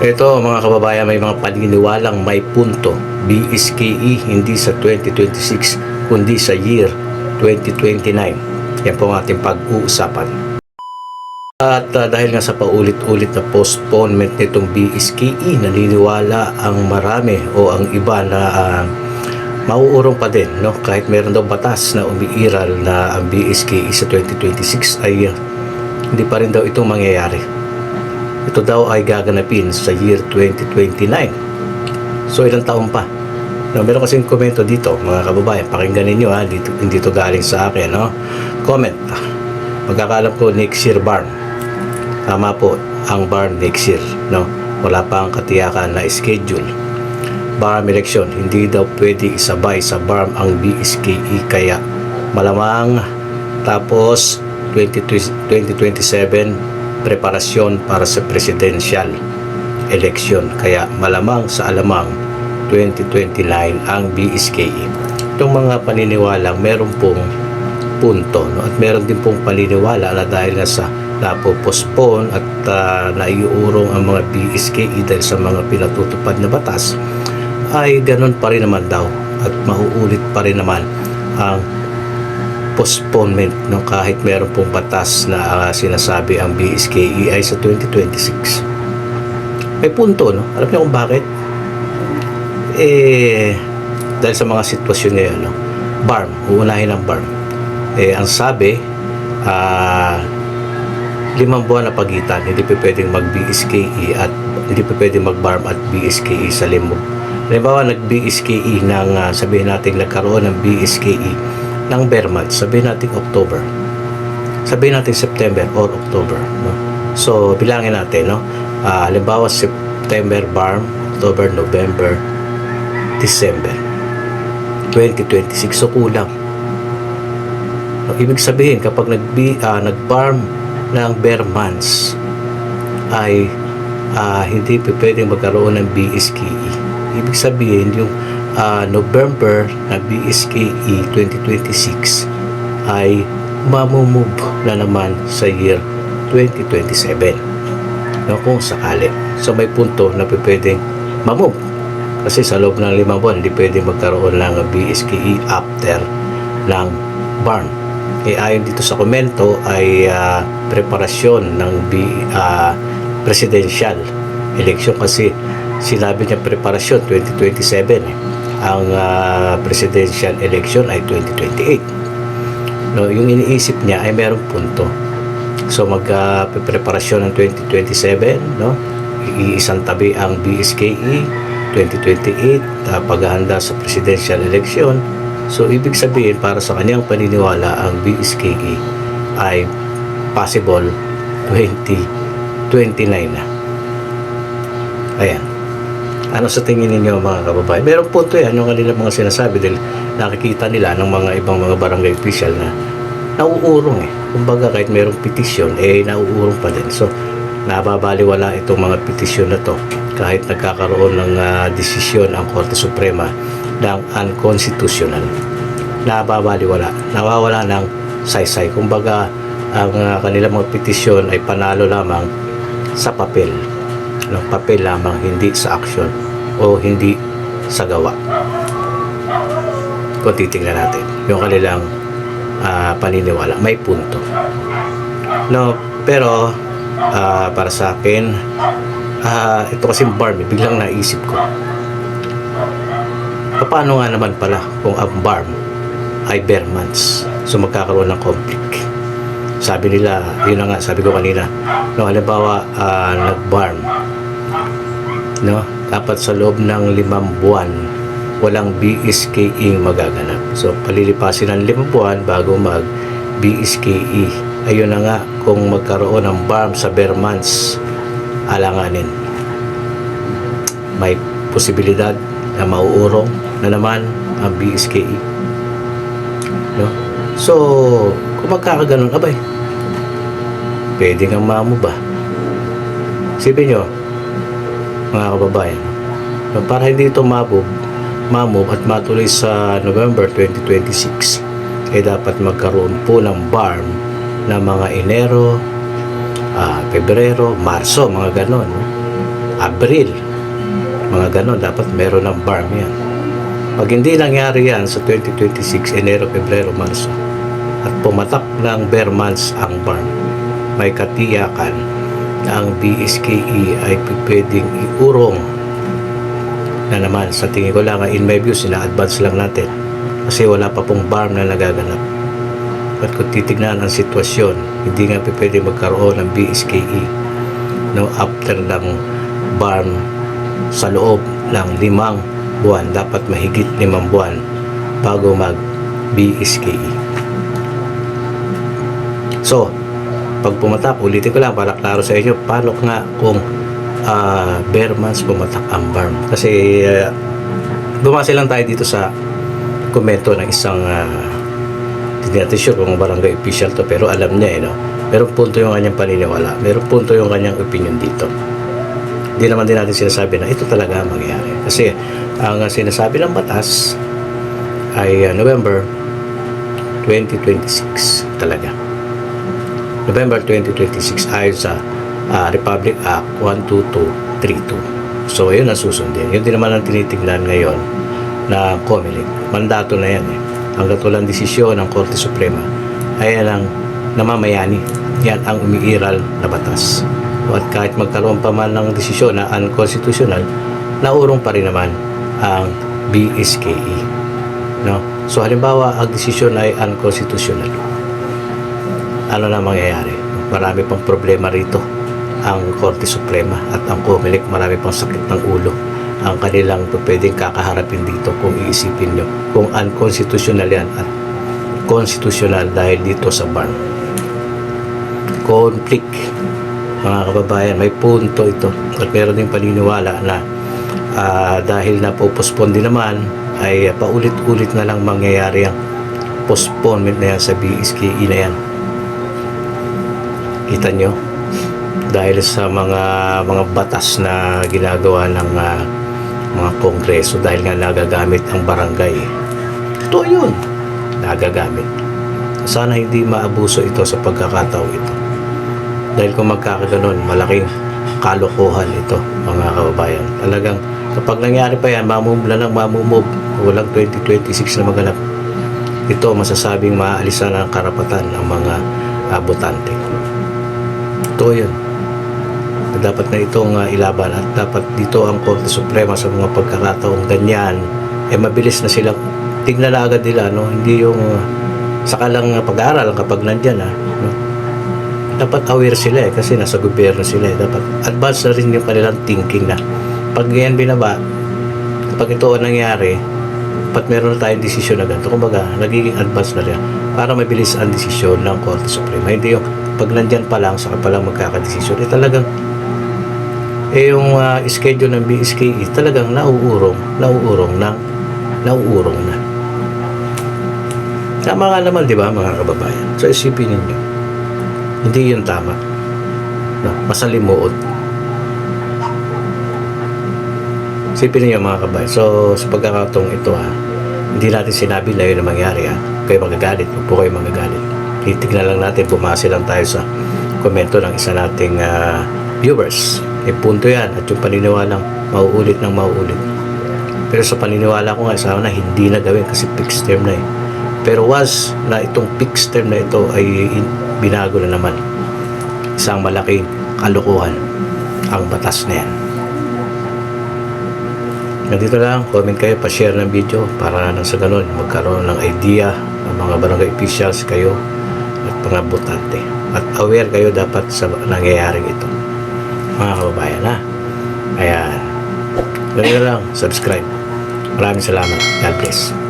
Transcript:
Ito mga kababayan, may mga paniniwalang may punto. BSKE hindi sa 2026 kundi sa year 2029. Yan po ang ating pag-uusapan. At ah, dahil nga sa paulit-ulit na postponement nitong BSKE, naniniwala ang marami o ang iba na ah, mauurong pa din. No? Kahit meron daw batas na umiiral na ang BSKE sa 2026 ay ah, hindi pa rin daw ito mangyayari. Ito daw ay gaganapin sa year 2029. So ilang taon pa? No, meron kasing komento dito, mga kababayan, pakinggan ninyo ha, dito, hindi to galing sa akin, no? Comment. Magkakalam ko next year barn. Tama po, ang barn next year, no? Wala pa ang katiyakan na schedule. Barm election, hindi daw pwede isabay sa barm ang BSKE kaya malamang tapos 20, 2027 preparasyon para sa presidential election kaya malamang sa alamang 2029 ang BSKE. Itong mga paniniwalang meron pong punto no? at meron din pong paniniwala na dahil na sa napopospone at uh, naiurong ang mga BSKE dahil sa mga pinatutupad na batas ay ganun pa rin naman daw at mauulit pa rin naman ang postponement no? Kahit meron pong batas na ah, sinasabi ang BSKE ay sa 2026 may punto no? Alam niyo kung bakit? Eh dahil sa mga sitwasyon ngayon no? BARM uunahin ang BARM. Eh ang sabi ah limang buwan na pagitan hindi pa pwedeng mag BSKE at hindi pa pwedeng mag BARM at BSKE sa limo halimbawa nag BSKE ng ah, sabihin natin nagkaroon ng BSKE ng bare months sabihin natin October. Sabihin natin September or October no? So bilangin natin no? Ah, halimbawa September BARM October November December 2026 so kulang. No, ibig sabihin kapag nag uh, nag-BARM ng bare months ay ah, hindi pwedeng magkaroon ng BSKE ibig sabihin yung ah, November na BSKE 2026 ay mamumove na naman sa year 2027 no, kung sakali. So may punto na pwedeng mamove. Kasi sa loob ng limang buwan, hindi pwedeng magkaroon ng BSKE after ng barn. Eh, ayon dito sa komento ay ah, preparasyon ng B, ah, presidential election kasi sinabi niya preparasyon 2027 eh. Ang ah, presidential election ay 2028 no yung iniisip niya ay merong punto So mag-preparasyon ng 2027, no? Iisang tabi ang BSKE 2028, uh, paghahanda sa presidential election. So ibig sabihin para sa kanyang paniniwala ang BSKE ay possible 2029 na. Ayan. Ano sa tingin ninyo mga kababayan? Meron punto yan yung kanilang mga sinasabi dahil nakikita nila ng mga ibang mga barangay official na nauurong eh. Kumbaga kahit mayroong petisyon, eh nauurong pa din. So, nababaliwala itong mga petisyon na to kahit nagkakaroon ng ah, desisyon ang Korte Suprema ng unconstitutional. Nababaliwala. Nawawala ng saysay. Kumbaga, ang ah, kanilang mga petisyon ay panalo lamang sa papel. No, papel lamang, hindi sa action o hindi sa gawa. Kung titingnan natin, yung kanilang ah, paniniwala. May punto. No, pero ah, para sa akin, ah, ito kasi barm, eh, biglang naisip ko. Paano nga naman pala kung ang barm ay bare? So magkakaroon ng conflict. Sabi nila, yun na nga, sabi ko kanina, no, halimbawa, ah, nag-barm, no, dapat sa loob ng limang buwan, walang BSKE magaganap. So, palilipasin ng limang buwan bago mag BSKE. Ayun na nga, kung magkaroon ng BARM sa bare months, alanganin. May posibilidad na mauurong na naman ang BSKE. No? So, kung magkakaganon, abay, pwede nga mamu ba? Sipin nyo, mga kababayan, para hindi ito mabog, mamove at matuloy sa November 2026 ay dapat magkaroon po ng BARM na mga Enero, ah, Pebrero, Marso, mga ganon. No? Abril. Mga ganon, dapat meron ng BARM yan. Pag hindi nangyari yan sa 2026, Enero, Pebrero, Marso, at pumatak ng bare months ang BARM, may katiyakan ang BSKE ay pwedeng iurong na naman. Sa tingin ko lang in my view sina-advance lang natin. Kasi wala pa pong BARM na nagaganap. At kung titignan ang sitwasyon hindi nga pwede magkaroon ng BSKE no after ng BARM sa loob ng limang buwan. Dapat mahigit limang buwan bago mag BSKE so pag pumatak ulitin ko lang para klaro sa inyo paano nga kung uh, bare months pumatak ang BARM kasi uh, bumase lang tayo dito sa komento ng isang uh, hindi natin sure kung barangay official to pero alam niya eh no? Merong punto yung kanyang paniniwala merong punto yung kanyang opinion dito. Hindi naman din natin sinasabi na ito talaga ang mangyayari. Kasi ang sinasabi ng batas ay uh, November 2026 talaga November 2026 ayon sa uh, Republic Act 12232 so yun ang susundin yun din naman ang tinitingnan ngayon na COMELEC mandato na yan eh ang katulang desisyon ng Korte Suprema ay ang namamayani. Yan ang umiiral na batas. At kahit magkaroon pa man ng desisyon na unconstitutional, naurong pa rin naman ang BSKE. No? So halimbawa, ang desisyon ay unconstitutional. Ano na mangyayari? Marami pang problema rito. Ang Korte Suprema at ang COMELEC marami pang sakit ng ulo. Ang kanilang pwedeng kakaharapin dito kung iisipin nyo kung unconstitutional yan at constitutional dahil dito sa BARM conflict. Mga kababayan may punto ito. At meron din paniniwala na ah, dahil na pospone din naman ay paulit-ulit na lang mangyayari ang postponement na yan sa BSKE na yan kita nyo dahil sa mga mga batas na ginagawa ng ah, mga kongreso dahil nga nagagamit ang barangay. Ito yun, nagagamit. Sana hindi maabuso ito sa pagkakataong ito. Dahil kung magkakaganon, malaking kalokohan ito, mga kababayan. Talagang kapag nangyari pa yan, mamove lang mamumove. Walang 2026 na maganap. Ito masasabing maaalisan ng karapatan ng mga uh, botante. Ito yun. Dapat na itong uh, ilaban at dapat dito ang Korte Suprema sa mga pagkakataong ganyan. Eh mabilis na silang tignan na agad nila no? Hindi yung uh, sakalang uh, pag-aaral kapag nandyan ha no? dapat aware sila eh kasi nasa gobyerno sila eh. Dapat advance na rin yung kanilang thinking na pag ganyan binaba kapag ito ang nangyari dapat meron na tayong desisyon na ganito. Kumbaga nagiging advance na rin para mabilis ang desisyon ng Korte Suprema. Hindi yung pag nandyan pa lang saka pa lang magkakadesisyon eh talagang eh yung uh, schedule ng BSKE talagang nauurong, nauurong na, nauurong na. Tama nga naman, di ba, mga kababayan? So, isipin ninyo, hindi yun tama. No, masalimuot. Isipin ninyo, mga kababayan. So, sa pagkakataong ito, ha, hindi natin sinabi na yun ang mangyari, ha. Kayo magagalit, huwag po kayo magagalit. Titignan lang natin, bumase lang tayo sa komento ng isa nating uh, viewers. Eh, punto yan. At yung paniniwalang mauulit ng mauulit. Pero sa paniniwala ko nga, sana hindi na gawin kasi fixed term na eh. Pero was na itong fixed term na ito ay binago na naman. Isang malaking kalukuhan ang batas na yan. Ganito lang, comment kayo, pa-share ng video para nang sa ganun magkaroon ng idea ng mga barangay officials kayo mga botante. At aware kayo dapat sa nangyayaring ito. Mga kababayan ha. Ayan. Ganito lang, subscribe. Maraming salamat. God bless.